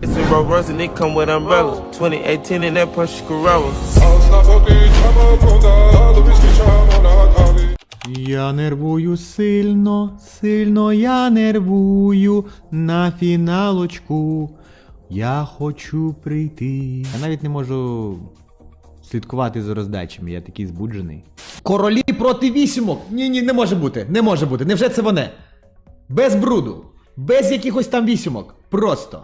It's a Rolls Royce and it come with umbrellas. 2018 in that Porsche Corolla. Я нервую сильно, сильно я нервую на фіналочку. Я хочу прийти. Я навіть не можу слідкувати за роздачами, я такий збуджений. Королі проти вісімок! Ні, ні, не може бути, не може бути. Невже це вони? Без бруду, без якихось там вісімок. Просто.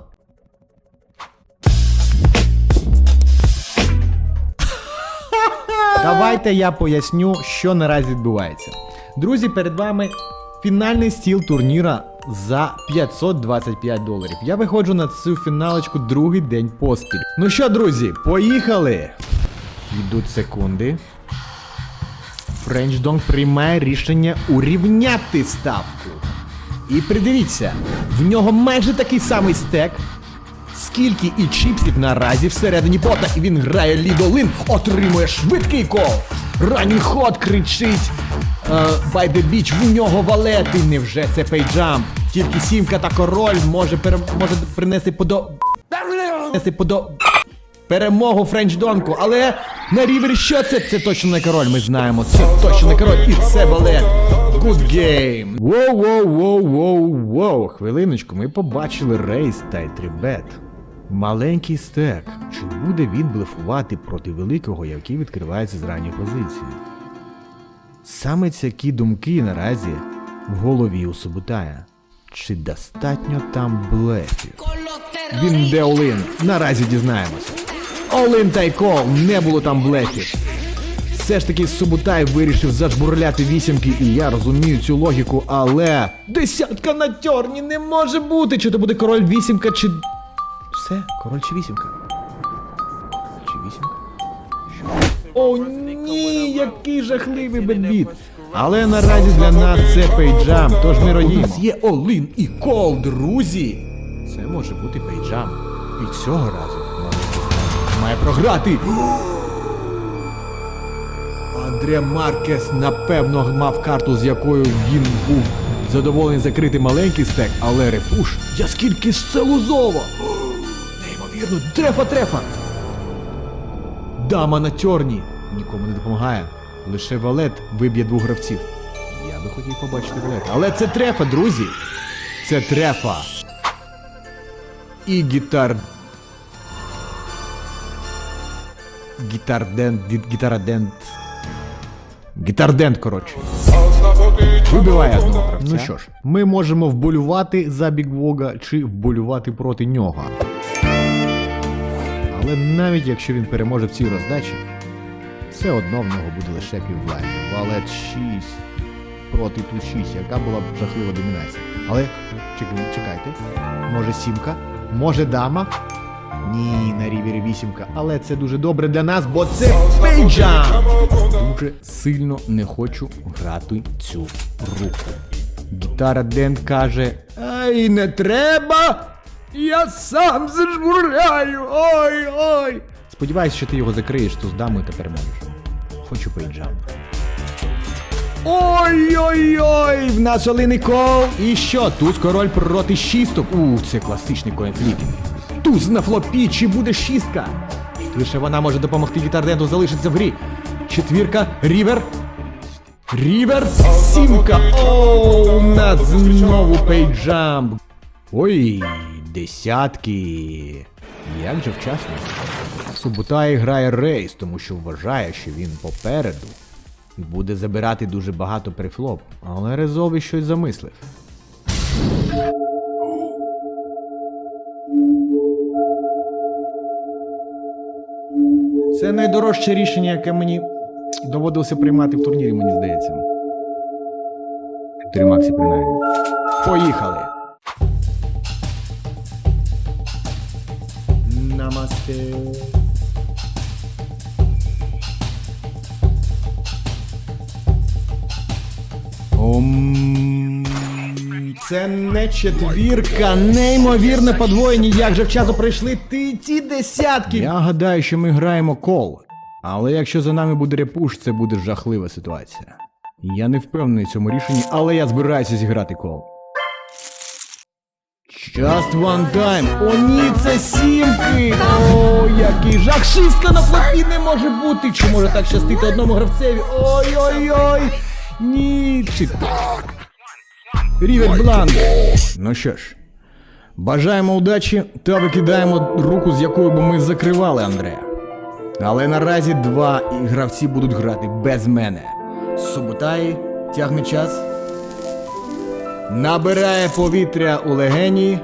Давайте я поясню, що наразі відбувається. Друзі, перед вами фінальний стіл турніра за 525 доларів. Я виходжу на цю фіналочку другий день поспіль. Ну що, друзі, поїхали! Йдуть секунди. Френч Донг приймає рішення урівняти ставку. І придивіться, в нього майже такий самий стек, скільки і чіпсів наразі всередині пота, і він грає лідолин, отримує швидкий кол. Ранній ход кричить. е, By the beach, в нього валети. Невже це пейджам? Тільки сімка та король може, пере... може принести подо... принести подо... перемогу Френч-донку, але на рівері що це? Це точно не король, ми знаємо. Це точно не король, і це балет. Good game. Воу, воу, воу, воу, воу. Хвилиночку, ми побачили рейс та й трибет. Маленький стек. Чи буде він блефувати проти великого, який відкривається з ранньої позиції? Саме ці думки наразі в голові у Суботая. Чи достатньо там блефів? Він йде Олин. Наразі дізнаємося. Олин та й кол, не було там блефів. Все ж таки Субутай вирішив зажбурляти вісімки, і я розумію цю логіку, але. Десятка на тьорні не може бути! Чи то буде король вісімка, чи. Все, король чи вісімка? Чи вісімка? О, ні, який жахливий бедбіт. Але наразі для нас це пейджам, тож ми радіємо. У нас є Олин і Кол, друзі. Це може бути пейджам. І цього разу має програти. Андре Маркес напевно мав карту, з якою він був задоволений закрити маленький стек, але репуш. Я скільки ж це лузово! Неймовірно, трефа трефа! Дама на тьорні нікому не допомагає. Лише валет виб'є двох гравців. Я би хотів побачити валет. Але це трефа, друзі! Це трефа. І гітар. Гітардент, гі- гітарадент. Гітардент, коротше. Вибиває одного гравця. Ну що ж, ми можемо вболювати за Бігвога чи вболювати проти нього. Але навіть якщо він переможе в цій роздачі, все одно в нього буде лише півблайнд. Валет 6 проти тут 6, яка була б жахлива домінація. Але чекайте, може сімка, може дама. Ні, на рівері вісімка, але це дуже добре для нас, бо це пейджам! Дуже сильно не хочу грати цю руку. Гітара Дент каже: Ай, не треба! Я сам зажмурляю! Ой, ой! Сподіваюсь, що ти його закриєш ту з дамою та переможеш. Хочу пейджам. Ой-ой-ой! В нас олиний кол! І що? Туз король проти шісток. У, це класичний коінфліп. Туз на флопі, чи буде шістка? Лише вона може допомогти гітарденту залишитися в грі. Четвірка, рівер. Рівер, сімка. О, у нас знову пейджамп. Ой, десятки. Як же вчасно. Субутай грає рейс, тому що вважає, що він попереду. І буде забирати дуже багато прифлоп. Але Резові щось замислив. Це найдорожче рішення, яке мені доводилося приймати в турнірі, мені здається. Тримаксі принаймні. Поїхали! Намасте. Ом... Це не четвірка, неймовірне подвоєння, як же вчасно прийшли ти ті десятки. Я гадаю, що ми граємо кол. Але якщо за нами буде репуш, це буде жахлива ситуація. Я не впевнений в цьому рішенні, але я збираюся зіграти кол. Just one time. О, ні, це сімки. О, який жах. Шістка на флопі не може бути. Чи може так щастити одному гравцеві? Ой-ой-ой. Ні, чи так. Рівень бланк. Ну що ж, бажаємо удачі та викидаємо руку, з якою би ми закривали Андрея. Але наразі два гравці будуть грати без мене. Суботай тягне час. Набирає повітря у легені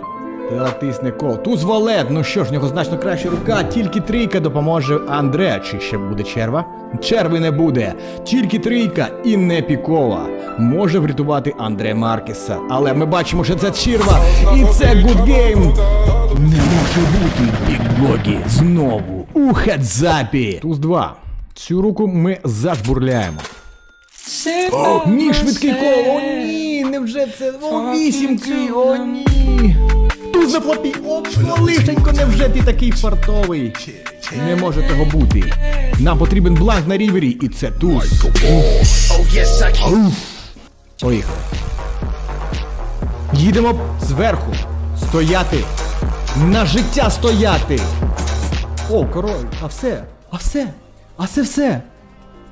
та тисне кол. Туз валет, ну що ж, в нього значно краща рука, тільки трійка допоможе Андре. Чи ще буде черва? Черви не буде. Тільки трійка і не пікова. Може врятувати Андре Маркеса. Але ми бачимо, що це черва. І це гудгейм. Не може бути Бігогі знову у хедзапі. Туз 2. Цю руку ми зажбурляємо. О, ні, швидкий кол, о ні, невже це о, вісімки, о ні. Туз на флопі, о, лишенько, невже ти такий фартовий? Не може того бути. Нам потрібен бланк на рівері, і це туз. Поїхали. Їдемо зверху. Стояти. На життя стояти. О, король, а все, а все, а це все.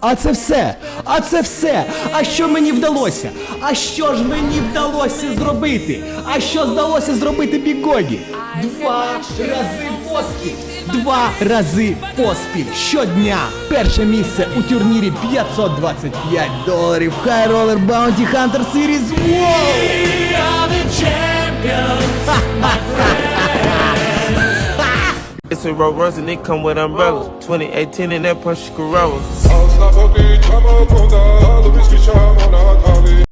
А це все! А це все! А що мені вдалося? А що ж мені вдалося зробити? А що вдалося зробити Бігогі? Два рази поспіль! Два рази поспіль! Щодня! Перше місце у турнірі 525 доларів High Roller Bounty Hunter Series Wow! It's a Rolls Royce and it come with umbrellas. 2018 in that Porsche Carrera. na wody, czamo konda, lubisz picia monata.